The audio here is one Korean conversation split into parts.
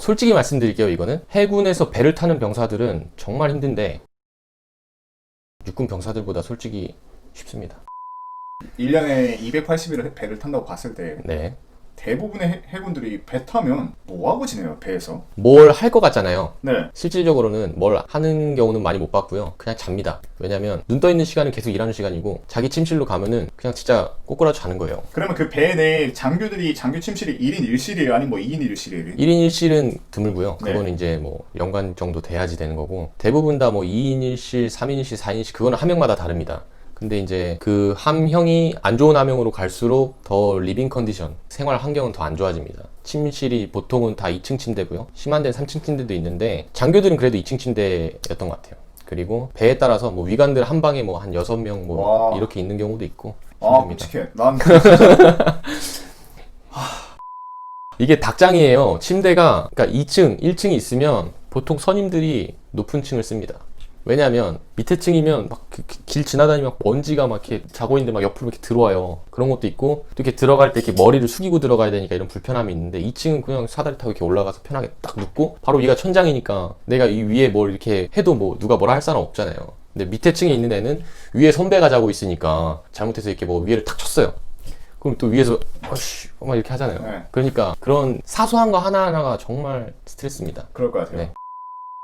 솔직히 말씀드릴게요, 이거는. 해군에서 배를 타는 병사들은 정말 힘든데, 육군 병사들보다 솔직히 쉽습니다. 1년에 280일을 배를 탄다고 봤을 때 네. 대부분의 해- 해군들이 배 타면 뭐하고 지내요 배에서? 뭘 할 것 같잖아요. 네. 실질적으로는 뭘 하는 경우는 많이 못 봤고요. 그냥 잡니다. 왜냐면 눈 떠 있는 시간은 계속 일하는 시간이고 자기 침실로 가면은 그냥 진짜 꼬꾸라져 자는 거예요. 그러면 그 배 내에 장교들이 장교 침실이 1인 1실이에요? 아니면 뭐 2인 1실이에요? 1인 1실은 드물고요. 네. 그거는 이제 뭐 연간 정도 돼야지 되는 거고 대부분 다 뭐 2인 1실, 3인 1실, 4인 1실 그거는 함명마다 다릅니다. 근데 이제 그 함형이 안 좋은 함형으로 갈수록 더 리빙 컨디션, 생활 환경은 더 안 좋아집니다. 침실이 보통은 다 2층 침대고요. 심한 데는 3층 침대도 있는데 장교들은 그래도 2층 침대였던 것 같아요. 그리고 배에 따라서 뭐 위관들 한 방에 뭐 한 6명 뭐 와. 이렇게 있는 경우도 있고 아 힘듭니다. 끔찍해. 난 이게 닭장이에요. 침대가 그러니까 2층, 1층이 있으면 보통 선임들이 높은 층을 씁니다. 왜냐하면 밑에 층이면 막 길 지나다니면 막 먼지가 막 이렇게 자고 있는데 막 옆으로 이렇게 들어와요. 그런 것도 있고 또 이렇게 들어갈 때 이렇게 머리를 숙이고 들어가야 되니까 이런 불편함이 있는데 2층은 그냥 사다리 타고 이렇게 올라가서 편하게 딱 눕고 바로 위가 천장이니까 내가 이 위에 뭘 이렇게 해도 뭐 누가 뭐라 할 사람 없잖아요. 근데 밑에 층에 있는 애는 위에 선배가 자고 있으니까 잘못해서 이렇게 뭐 위에를 탁 쳤어요. 그럼 또 위에서 어씨 막 이렇게 하잖아요. 네. 그러니까 그런 사소한 거 하나하나가 정말 스트레스입니다. 그럴 것 같아요. 네.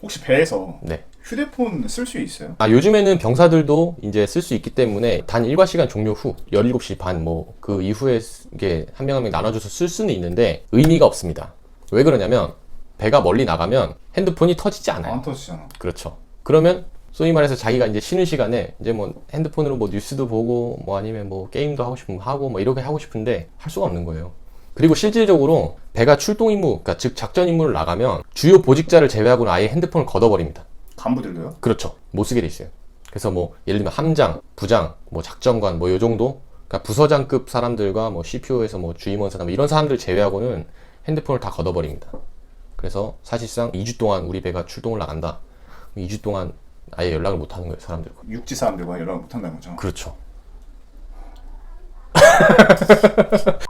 혹시 배에서 네. 휴대폰 쓸 수 있어요? 아, 요즘에는 병사들도 이제 쓸 수 있기 때문에 단 일과 시간 종료 후 17시 반 뭐 그 이후에 쓰- 이게 한 명 한 명 나눠줘서 쓸 수는 있는데 의미가 없습니다. 왜 그러냐면 배가 멀리 나가면 핸드폰이 터지지 않아요. 안 터지잖아. 그렇죠. 그러면 소위 말해서 자기가 이제 쉬는 시간에 이제 뭐 핸드폰으로 뭐 뉴스도 보고 뭐 아니면 뭐 게임도 하고 싶으면 하고 뭐 이렇게 하고 싶은데 할 수가 없는 거예요. 그리고 실질적으로 배가 출동 임무, 그러니까 즉 작전 임무를 나가면 주요 보직자를 제외하고는 아예 핸드폰을 걷어버립니다. 간부들도요? 그렇죠. 못 쓰게 돼 있어요. 그래서 뭐 예를 들면 함장, 부장, 뭐 작전관 뭐 요 정도 그러니까 부서장급 사람들과 뭐 CPO에서 뭐 주임원 사람 뭐 이런 사람들 제외하고는 핸드폰을 다 걷어버립니다. 그래서 사실상 2주 동안 우리 배가 출동을 나간다. 2주 동안 아예 연락을 못 하는 거예요, 사람들과. 육지 사람들과 연락을 못 한다는 거죠. 그렇죠.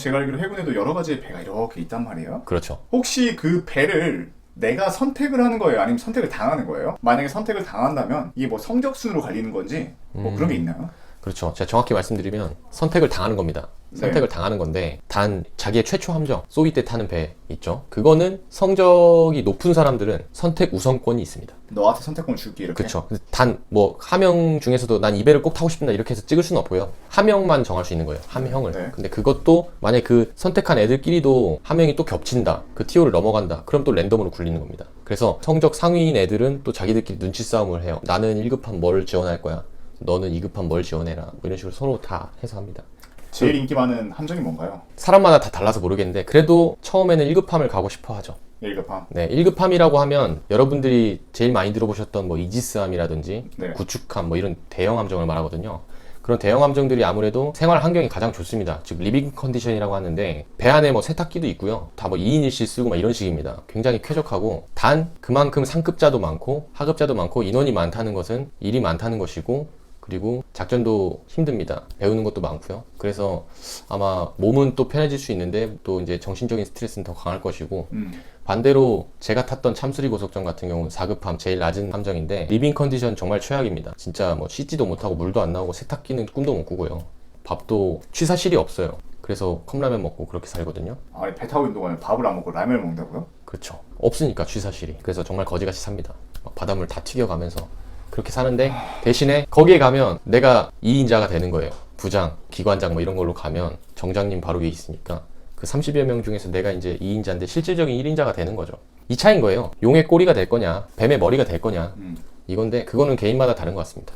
제가 알기로 해군에도 여러 가지의 배가 이렇게 있단 말이에요. 그렇죠. 혹시 그 배를 내가 선택을 하는 거예요? 아니면 선택을 당하는 거예요? 만약에 선택을 당한다면 이게 뭐 성적순으로 갈리는 건지 뭐 음. 그런 게 있나요? 그렇죠. 제가 정확히 말씀드리면 선택을 당하는 겁니다. 선택을 당하는 건데 단 자기의 최초 함정 소위 때 타는 배 있죠. 그거는 성적이 높은 사람들은 선택 우선권이 있습니다. 너한테 선택권 줄게 이렇게. 그렇죠. 단뭐 함영 중에서도 난 이 배를 꼭 타고 싶다 이렇게 해서 찍을 수는 없고요. 함영만 정할 수 있는 거예요. 함형을. 네. 근데 그것도 만약 그 선택한 애들끼리도 함영이 또 겹친다. 그 TO를 넘어간다. 그럼 또 랜덤으로 굴리는 겁니다. 그래서 성적 상위인 애들은 또 자기들끼리 눈치 싸움을 해요. 나는 1급함 뭘 지원할 거야. 너는 2급함 뭘 지원해라. 뭐 이런 식으로 서로 다 해서 합니다. 제일 인기 많은 함정이 뭔가요? 사람마다 다 달라서 모르겠는데 그래도 처음에는 1급함을 가고 싶어 하죠. 1급함. 네, 1급함이라고 하면 여러분들이 제일 많이 들어보셨던 뭐 이지스함이라든지 네. 구축함 뭐 이런 대형 함정을 말하거든요. 그런 대형 함정들이 아무래도 생활 환경이 가장 좋습니다. 즉 리빙 컨디션이라고 하는데 배 안에 뭐 세탁기도 있고요. 다 뭐 2인 1실 쓰고 막 이런 식입니다. 굉장히 쾌적하고 단 그만큼 상급자도 많고 하급자도 많고 인원이 많다는 것은 일이 많다는 것이고 그리고 작전도 힘듭니다. 배우는 것도 많고요. 그래서 아마 몸은 또 편해질 수 있는데 또 이제 정신적인 스트레스는 더 강할 것이고 음. 반대로 제가 탔던 참수리 고속정 같은 경우는 4급함 제일 낮은 함정인데 리빙 컨디션 정말 최악입니다. 진짜 뭐 씻지도 못하고 물도 안 나오고 세탁기는 꿈도 못 꾸고요. 밥도 취사실이 없어요. 그래서 컵라면 먹고 그렇게 살거든요. 아니 배 타고 있는 동안에 밥을 안 먹고 라면을 먹는다고요? 그렇죠. 없으니까 취사실이. 그래서 정말 거지같이 삽니다. 막 바닷물 다 튀겨가면서 그렇게 사는데 대신에 거기에 가면 내가 2인자가 되는 거예요. 부장, 기관장 뭐 이런 걸로 가면 정장님 바로 위에 있으니까 그 30여 명 중에서 내가 이제 2인자인데 실질적인 1인자가 되는 거죠. 이 차인 거예요. 용의 꼬리가 될 거냐, 뱀의 머리가 될 거냐. 음. 이건데 그거는 개인마다 다른 것 같습니다.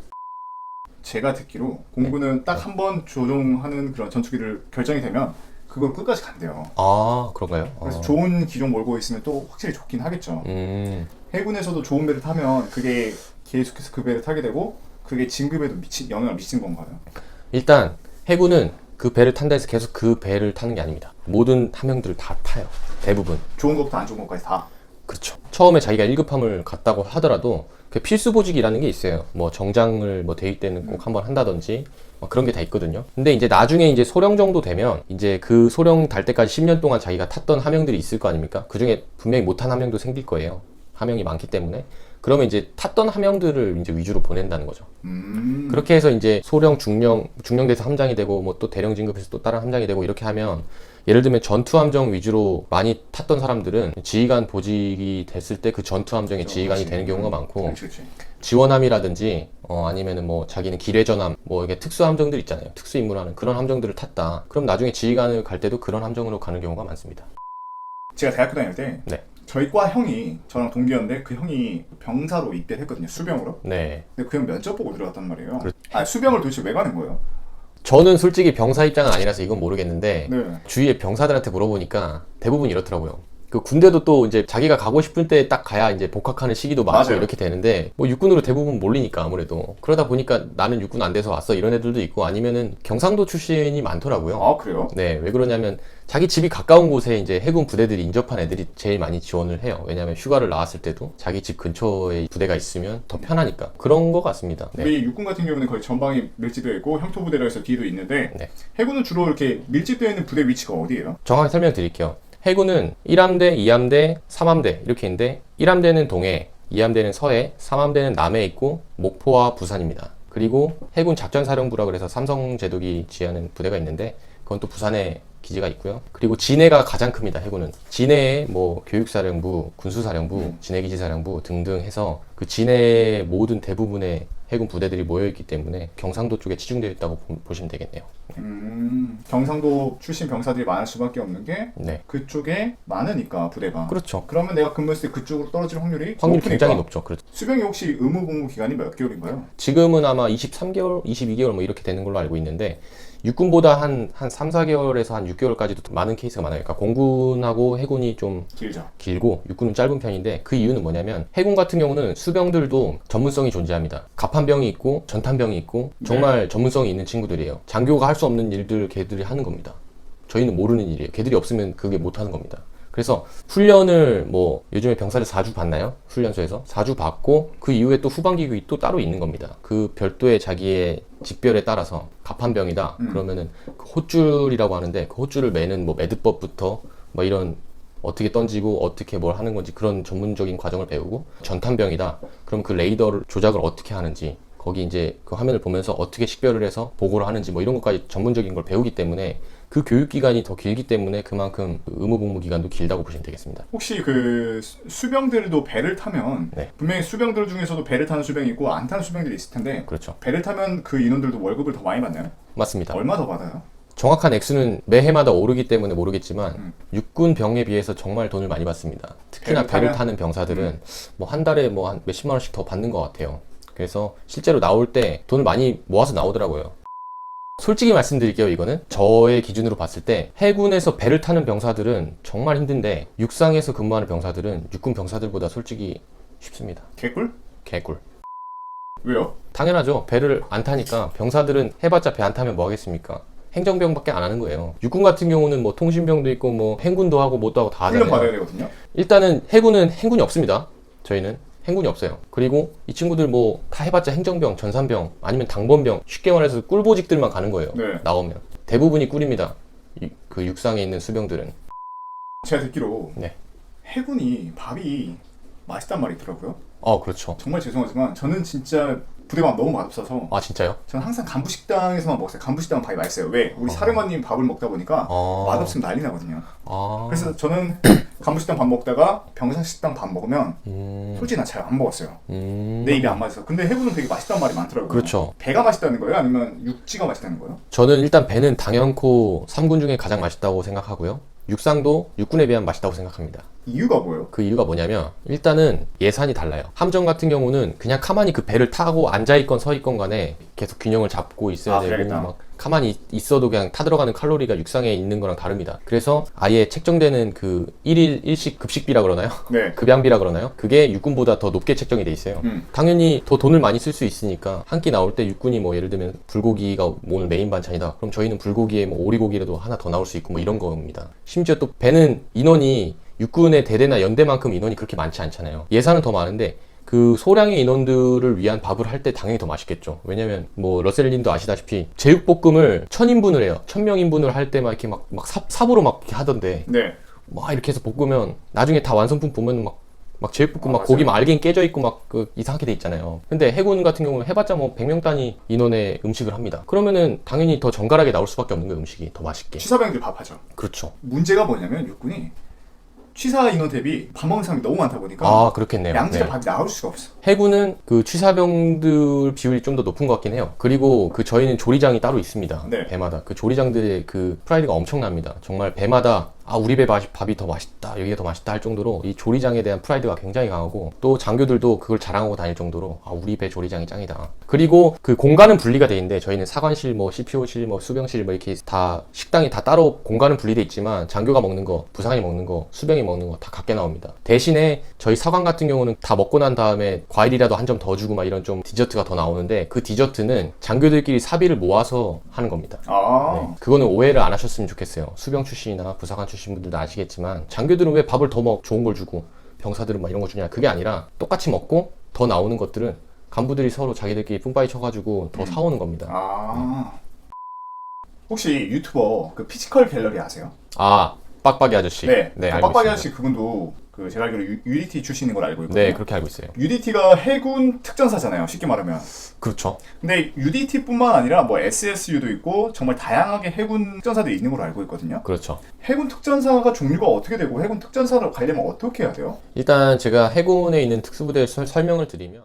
제가 듣기로 공군은 딱 한 번 조종하는 그런 전투기를 결정이 되면 그걸 끝까지 간대요. 아 그런가요? 그래서 어. 좋은 기종 몰고 있으면 또 확실히 좋긴 하겠죠. 음, 해군에서도 좋은 배를 타면 그게 계속해서 그 배를 타게 되고 그게 진급에도 미친 영향을 미친 건가요? 일단 해군은 그 배를 탄다 해서 계속 그 배를 타는 게 아닙니다. 모든 함영들을 다 타요. 대부분. 좋은 것부터 안 좋은 것까지 다. 그렇죠. 처음에 자기가 1급함을 갔다고 하더라도 그 필수 보직이라는 게 있어요. 뭐 정장을 뭐 대위 때는 꼭 한번 한다든지 뭐 그런 게 다 있거든요. 근데 이제 나중에 이제 소령 정도 되면 이제 그 소령 달 때까지 10년 동안 자기가 탔던 함영들이 있을 거 아닙니까? 그 중에 분명히 못한 함영도 생길 거예요. 함영이 많기 때문에. 그러면 이제 탔던 함영들을 이제 위주로 보낸다는 거죠. 음. 그렇게 해서 이제 소령 중령 중령돼서 함장이 되고 뭐 또 대령 진급해서 또 다른 함장이 되고 이렇게 하면 예를 들면 전투 함정 위주로 많이 탔던 사람들은 지휘관 보직이 됐을 때 그 전투 함정의 지휘관이 되는 경우가 많고 그렇지, 그렇지. 지원함이라든지 어 아니면은 뭐 자기는 기뢰전함 뭐 이게 특수 함정들 있잖아요 특수 임무라는 그런 함정들을 탔다 그럼 나중에 지휘관을 갈 때도 그런 함정으로 가는 경우가 많습니다 제가 대학교 다닐 때 네. 저희 과 형이 저랑 동기였는데 그 형이 병사로 입대를 했거든요. 수병으로. 네 근데 그 형 면접 보고 들어갔단 말이에요. 그렇- 아 수병을 도대체 왜 가는 거예요? 저는 솔직히 병사 입장은 아니라서 이건 모르겠는데 네. 주위의 병사들한테 물어보니까 대부분 이렇더라고요. 그 군대도 또 이제 자기가 가고 싶을 때딱 가야 이제 복학하는 시기도 맞고 맞아요. 이렇게 되는데 뭐 육군으로 대부분 몰리니까 아무래도 그러다 보니까 나는 육군 안 돼서 왔어 이런 애들도 있고 아니면은 경상도 출신이 많더라고요. 아 그래요? 네, 왜 그러냐면 자기 집이 가까운 곳에 이제 해군 부대들이 인접한 애들이 제일 많이 지원을 해요. 왜냐면 휴가를 나왔을 때도 자기 집 근처에 부대가 있으면 더 편하니까 그런 것 같습니다. 네. 우리 육군 같은 경우는 거의 전방에 밀집되어 있고 형토 부대라 해서 뒤도 있는데 네. 해군은 주로 이렇게 밀집되어 있는 부대 위치가 어디예요? 정확히 설명드릴게요. 해군은 1함대, 2함대, 3함대 이렇게 있는데 1함대는 동해, 2함대는 서해, 3함대는 남해에 있고 목포와 부산입니다. 그리고 해군 작전사령부라 그래서 삼성 제독이 지휘하는 부대가 있는데 그건 또 부산에 기지가 있고요. 그리고 진해가 가장 큽니다. 해군은 진해에 뭐 교육사령부, 군수사령부, 진해기지사령부 등등 해서 그 진해의 모든 대부분의 해군 부대들이 모여 있기 때문에 경상도 쪽에 치중되어 있다고 보- 보시면 되겠네요. 음, 경상도 출신 병사들이 많을 수밖에 없는 게 네, 그쪽에 많으니까 부대가. 그렇죠. 그러면 내가 근무했을 때 그쪽으로 떨어질 확률이 높으니까. 굉장히 높죠. 그렇죠. 수병이 혹시 의무 복무 기간이 몇 개월인가요? 지금은 아마 23개월, 22개월 뭐 이렇게 되는 걸로 알고 있는데 육군보다 한, 한 3, 4개월에서 한 6개월까지도 많은 케이스가 많아요. 그러니까 공군하고 해군이 좀 길죠. 길고 육군은 짧은 편인데 그 이유는 뭐냐면 해군 같은 경우는 수병들도 전문성이 존재합니다. 갑판병이 있고 전탄병이 있고 정말 전문성이 있는 친구들이에요. 장교가 할 수 없는 일들 걔들이 하는 겁니다. 저희는 모르는 일이에요. 걔들이 없으면 그게 못 하는 겁니다. 그래서 훈련을 뭐 요즘에 병사를 4주 받나요? 훈련소에서 4주 받고 그 이후에 또 후반기 교육이 또 따로 있는 겁니다. 그 별도의 자기의 직별에 따라서 갑판병이다. 그러면은 그 호줄이라고 하는데 그 호줄을 매는 뭐 매듭법부터 뭐 이런 어떻게 던지고 어떻게 뭘 하는 건지 그런 전문적인 과정을 배우고 전탄병이다. 그럼 그 레이더를 조작을 어떻게 하는지 거기 이제 그 화면을 보면서 어떻게 식별을 해서 보고를 하는지 뭐 이런 것까지 전문적인 걸 배우기 때문에 그 교육 기간이 더 길기 때문에 그만큼 그 의무 복무 기간도 길다고 보시면 되겠습니다. 혹시 그 수- 수병들도 배를 타면 네. 분명히 수병들 중에서도 배를 타는 수병이 있고 안 타는 수병들이 있을 텐데 그렇죠. 배를 타면 그 인원들도 월급을 더 많이 받나요? 맞습니다. 얼마 더 받아요? 정확한 액수는 매해마다 오르기 때문에 모르겠지만 음. 육군 병에 비해서 정말 돈을 많이 받습니다. 특히나 배를 배를 타면? 타는 병사들은 뭐 한 달에 뭐 한 몇십만 원씩 더 받는 것 같아요. 그래서 실제로 나올 때 돈을 많이 모아서 나오더라고요. 솔직히 말씀드릴게요, 이거는. 저의 기준으로 봤을 때 해군에서 배를 타는 병사들은 정말 힘든데 육상에서 근무하는 병사들은 육군 병사들보다 솔직히 쉽습니다. 개꿀? 개꿀. 왜요? 당연하죠. 배를 안 타니까 병사들은 해봤자 배 안 타면 뭐 하겠습니까? 행정병밖에 안 하는 거예요. 육군 같은 경우는 뭐 통신병도 있고 뭐 행군도 하고 뭐도 하고 다 훈련 하잖아요. 받아야 되거든요. 일단은 해군은 행군이 없습니다. 저희는 행군이 없어요. 그리고 이 친구들 뭐 다 해봤자 행정병, 전산병 아니면 당번병 쉽게 말해서 꿀보직들만 가는 거예요. 네. 나오면 대부분이 꿀입니다. 이- 그 육상에 있는 수병들은 제가 듣기로 네. 해군이 밥이 맛있단 말이 있더라고요. 어 그렇죠. 정말 죄송하지만 저는 진짜 부대밥 너무 맛없어서 아 진짜요? 저는 항상 간부식당에서만 먹었어요. 간부식당은 밥이 맛있어요. 왜? 우리 사령관님 밥을 먹다 보니까 어. 맛없으면 난리 나거든요. 아 그래서 저는 간부식당 밥 먹다가 병사식당 밥 먹으면 음, 솔직히 난잘안 먹었어요. 음. 내 입에 안 맞아서. 근데 해군은 되게 맛있다는 말이 많더라고요. 그렇죠. 배가 맛있다는 거예요? 아니면 육지가 맛있다는 거예요? 저는 일단 배는 당연코 3군 중에 가장 맛있다고 생각하고요. 육상도 육군에 비하면 맛있다고 생각합니다. 이유가 뭐예요? 그 이유가 뭐냐면 일단은 예산이 달라요. 함정 같은 경우는 그냥 가만히 그 배를 타고 앉아 있건 서 있건 간에 계속 균형을 잡고 있어야 아, 되고 그래야겠다. 막 가만히 있- 있어도 그냥 타들어가는 칼로리가 육상에 있는 거랑 다릅니다. 그래서 아예 책정되는 그 1일 일식 급식비라 그러나요? 네. 급양비라 그러나요? 그게 육군보다 더 높게 책정이 돼 있어요. 음. 당연히 더 돈을 많이 쓸 수 있으니까 한 끼 나올 때 육군이 뭐 예를 들면 불고기가 오늘 메인 반찬이다. 그럼 저희는 불고기에 뭐 오리고기라도 하나 더 나올 수 있고 뭐 이런 겁니다. 심지어 또 배는 인원이 육군의 대대나 연대만큼 인원이 그렇게 많지 않잖아요. 예산은 더 많은데 그 소량의 인원들을 위한 밥을 할 때 당연히 더 맛있겠죠. 왜냐면 뭐 러셀님도 아시다시피 제육볶음을 천 인분을 해요. 천명 인분을 할 때 막 이렇게 막, 막 삽, 삽으로 막 이렇게 하던데 네. 막 이렇게 해서 볶으면 나중에 다 완성품 보면 막, 막 제육볶음 아, 막 고기. 막 알갱이 깨져 있고 막 그 이상하게 돼 있잖아요. 근데 해군 같은 경우는 해봤자 뭐 100명 단위 인원의 음식을 합니다. 그러면은 당연히 더 정갈하게 나올 수밖에 없는 거예요, 음식이. 더 맛있게. 취사병들 밥하죠. 그렇죠. 문제가 뭐냐면 육군이 취사 인원 대비 밥 먹는 사람이 너무 많다 보니까 아, 그렇겠네요. 양질의 네. 밥이 나올 수가 없어. 해군은 그 취사병들 비율이 좀 더 높은 것 같긴 해요. 그리고 그 저희는 조리장이 따로 있습니다. 네. 배마다 그 조리장들의 그 프라이드가 엄청납니다. 정말 배마다 아 우리 배 밥이 더 맛있다 여기가 더 맛있다 할 정도로 이 조리장에 대한 프라이드가 굉장히 강하고 또 장교들도 그걸 자랑하고 다닐 정도로 아 우리 배 조리장이 짱이다. 그리고 그 공간은 분리가 돼 있는데 저희는 사관실 뭐 CPO실 뭐 수병실 뭐 이렇게 다 식당이 다 따로 공간은 분리돼 있지만 장교가 먹는 거 부상이 먹는 거 수병이 먹는 거다 각게 나옵니다. 대신에 저희 사관 같은 경우는 다 먹고 난 다음에 과일이라도 한 점 더 주고 막 이런 좀 디저트가 더 나오는데 그 디저트는 장교들끼리 사비를 모아서 하는 겁니다. 아. 네. 그거는 오해를 안 하셨으면 좋겠어요. 수병 출신이나 부사관 출신 분들도 아시겠지만 장교들은 왜 밥을 더 먹, 좋은 걸 주고 병사들은 막 이런 거 주냐? 그게 아니라 똑같이 먹고 더 나오는 것들은 간부들이 서로 자기들끼리 뿜빠이 쳐가지고 더 사오는 겁니다. 아. 혹시 유튜버 그 피지컬 갤러리 아세요? 아, 빡빡이 아저씨. 네. 네, 그 알고 빡빡이 있습니다. 아저씨 그분도 그 제가 알기로 유- UDT 출신인 걸 알고 있거든요. 네, 그렇게 알고 있어요. UDT가 해군 특전사잖아요. 쉽게 말하면. 그렇죠. 근데 UDT뿐만 아니라 뭐 SSU도 있고 정말 다양하게 해군 특전사들이 있는 걸로 알고 있거든요. 그렇죠. 해군 특전사가 종류가 어떻게 되고 해군 특전사로 가려면 어떻게 해야 돼요? 일단 제가 해군에 있는 특수부대 설- 설명을 드리면